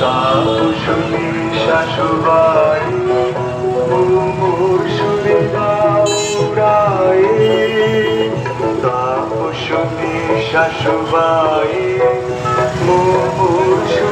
তাপসী শাশুবাই মুমুর সুরে গাউরাই শাশুবাই মুমুর